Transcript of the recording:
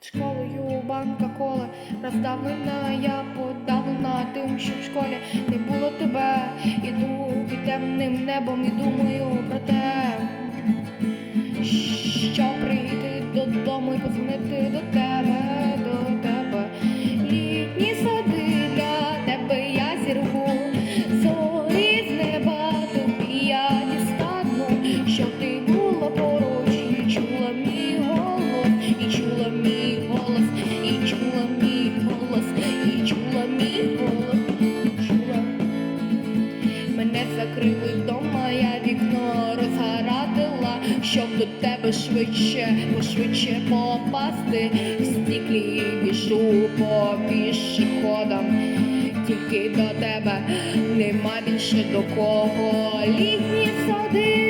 Під школою банка кола роздавлена, я подавлена тим, що в школі не було тебе. Іду під темним небом і думаю про те, що прийти додому і позвонити до тебе, Закрили вдома, я вікно розгарадила, щоб до тебе швидше, пошвидше попасти. В стіклі біжу по пішоходам, тільки до тебе нема більше до кого. Літні сади